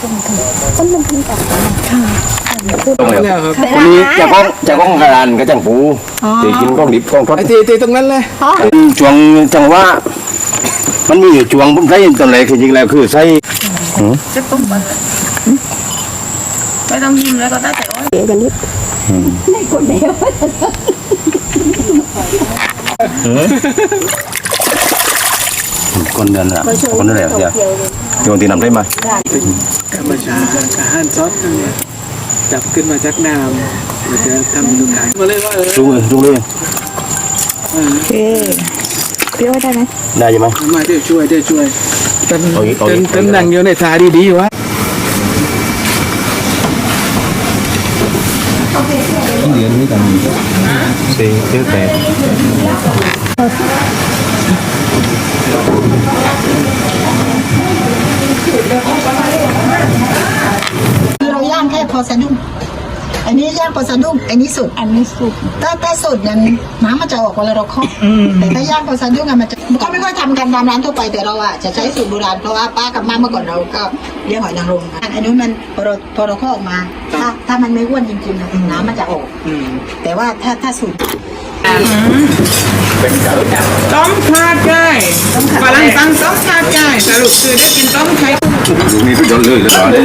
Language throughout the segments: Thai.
ต้นมันทิ้งกับค่ะตรงเลยแล้วครับคนนี้จะก้องจะก้องกระดานก็จังปูตีกินก้องดิบก้องทอดไอ้ตีตีตรงนั้นเลยช่วงจังหวะมันมีอยู่ช่วงผมใช้ตอนแรกจริงๆแล้วคือใช้จะต้มมันไม่ต้องยิ้มแล้วก็ได้แต่ว่าเดี๋ยวกันนิดได้คนเดียวคนเดินละคนนั่นแหละเดี๋ยว โยนตีน้ำได้ไหมกับประชากับฮันซอสนั่นเนี่ยจับขึ้นมาจากน้ำเราจะทำดูขายมาเลยว่าเออรู้เลยรู้เลยโอเคเปรี้ยวได้ไหมได้ใช่ไหมมาเดี๋ยวช่วยเดี๋ยวช่วยตันเอาอีกเอาตัอีนกตันนั่งอยู่ในท่าดีๆวะสี่เจ็ดแปด คือเราย่างแค่พ อสะดุ้งอันนี้ย่างพอสะดุ้งอันนี้สุด อันนี้สุกถ้าถ้าสุดนั้นน้ำมันจะออกเวลาเราเคาะแต่ถ้าย่างพอสะดุ้งอะมันจะมันก็ไม่ค่อยทำกันตามร้านทั่วไปแต่เราอะจะใช้สูตรโบราณเพราะว่าป้ากับม่าเมื่อก่อนเราก็เลี้ยงหอยนางรมอันนี้มันพอเราพอเราเคาะออกมา ถ้าถ้ามันไม่อ้วนจริงๆอะน้ำมันจะออกอืมแต่ว่าถ้าถ้าสู ตรต้มขาดไก่ฝรั่งตั้งต้มขาดไก่สรุปคือได้กินต้มไข่ลูกนี้ก็โยนเลยแล้วก็ได้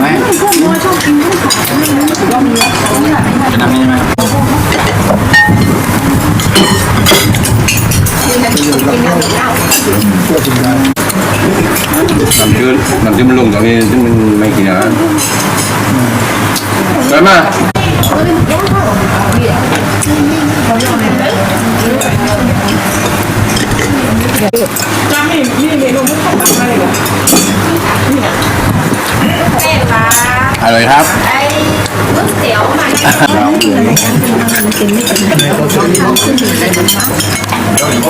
ไหมจะทำยังไงน้ำจืดน้ำจืดมันลงตรงนี้ซึ่งมันไม่กินนะไปม จำนี่นี่เมนูมุกของอะไรเหรออร่อยครับ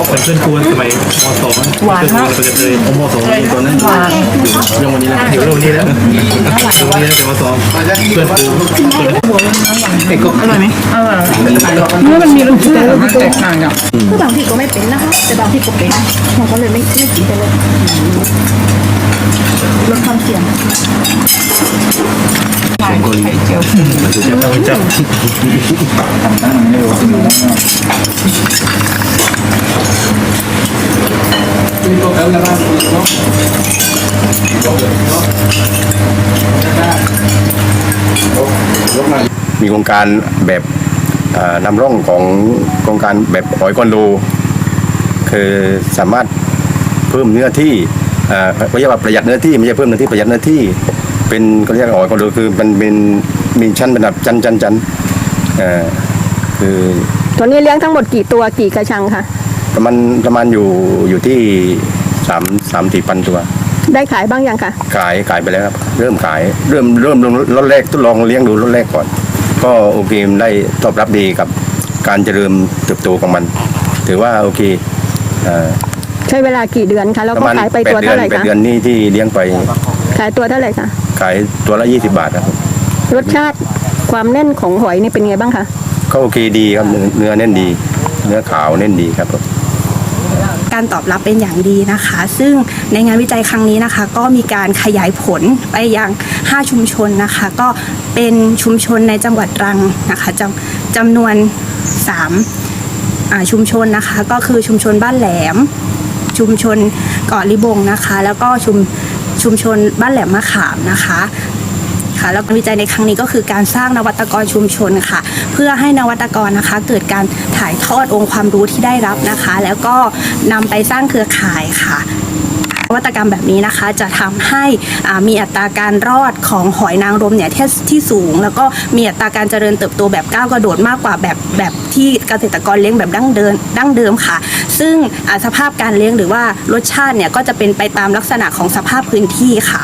เป็นเพื่อนครูสมัยมสองหวานมากเป็นกระเทยผมมสองตอนนั้นอยู่ยังวันนี้แล้วอยู่วันนี้แล้วอยู่วันนี้แล้วเป็นมสองเพื่อนครูอร่อยไหมอร่อยเมื่อมันมีรสชาติแตกต่างกันคือบางที่ก็ไม่เป็นนะคะแต่บางที่ก็เป็นเราก็เลยไม่ไม่กินไปเลยลดความเสี่ยง ไข่เจียวปูจับทำหน้าไม่รู้ว่าอยู่ด้านนอกที่ตัวเขาจะร่างตัวเนมีโครงการแบบนำร่องของโครงการแบบหอยคอนโดคือสามารถเพิ่มเนื้อที่ไม่ใช่ว่าประหยัดเนื้อที่ไม่ใช่เพิ่มเนื้อที่ประหยัดเนื้อที่ เป็นเขาเรียกหอยคอนโดคือมันเป็นมีชั้นเป็นแบบจันจันจันเอ่อคือตัวนี้เลี้ยงทั้งหมดกี่ตัวกี่กระชังคะประมาณประมาณอยู่อยู่ที่สามสามสี่พันตัว ได้ขายบ้างยังคะขายขายไปแล้วครับ เริ่มขายเริ่มเริ่มรถแรกทดลองเลี้ยงดูรถแรกก่อน ก็โอเคมันได้ตอบรับดีกับการเจริญเติบโตของมัน ถือว่าโอเคเอ่อใช้เวลากี่เดือนคะแล้วประก็มาณขายไปแปดตัวเดือเท่านไหร่แปดคะเดือนนี่ที่เลี้ยงไปขายตัวเท่าไหร่คะ ขายตัวละ 20 บาทครับ รสชาติความแน่นของหอยนี่เป็นไงบ้างคะก็โอเคดีครับเนื้อเนื้อแน่นดี เนื้อขาวแน่นดีครับผม การตอบรับเป็นอย่างดีนะคะ ซึ่งในงานวิจัยครั้งนี้นะคะ ก็มีการขยายผลไปยัง 5 ชุมชนนะคะ ก็เป็นชุมชนในจังหวัดตรังนะคะจำจำนวน 3 อ่าชุมชนนะคะ ก็คือชุมชนบ้านแหลม ชุมชนเกาะลิบงนะคะ แล้วก็ชุม ชุมชนบ้านแหลมมะขามนะคะค่ะแล้วการวิจัยในครั้งนี้ก็คือการสร้างนวัตกรชุมชนค่ะ เพื่อให้นวัตกรนะคะ เกิดการถ่ายทอดองค์ความรู้ที่ได้รับนะคะ แล้วก็นำไปสร้างเครือข่ายค่ะ วัตกรรมแบบนี้นะคะ จะทำให้มีอัตราการรอดของหอยนางรมเนี่ยที่ที่สูง แล้วก็มีอัตราการเจริญเติบโตแบบก้าวกระโดดมากกว่าแบบแบบที่เกษตรกรเลี้ยงแบบดั้งเดิมดั้งเดิมค่ะ ซึ่งสภาพการเลี้ยงหรือว่ารสชาติเนี่ยก็จะเป็นไปตามลักษณะของสภาพพื้นที่ค่ะ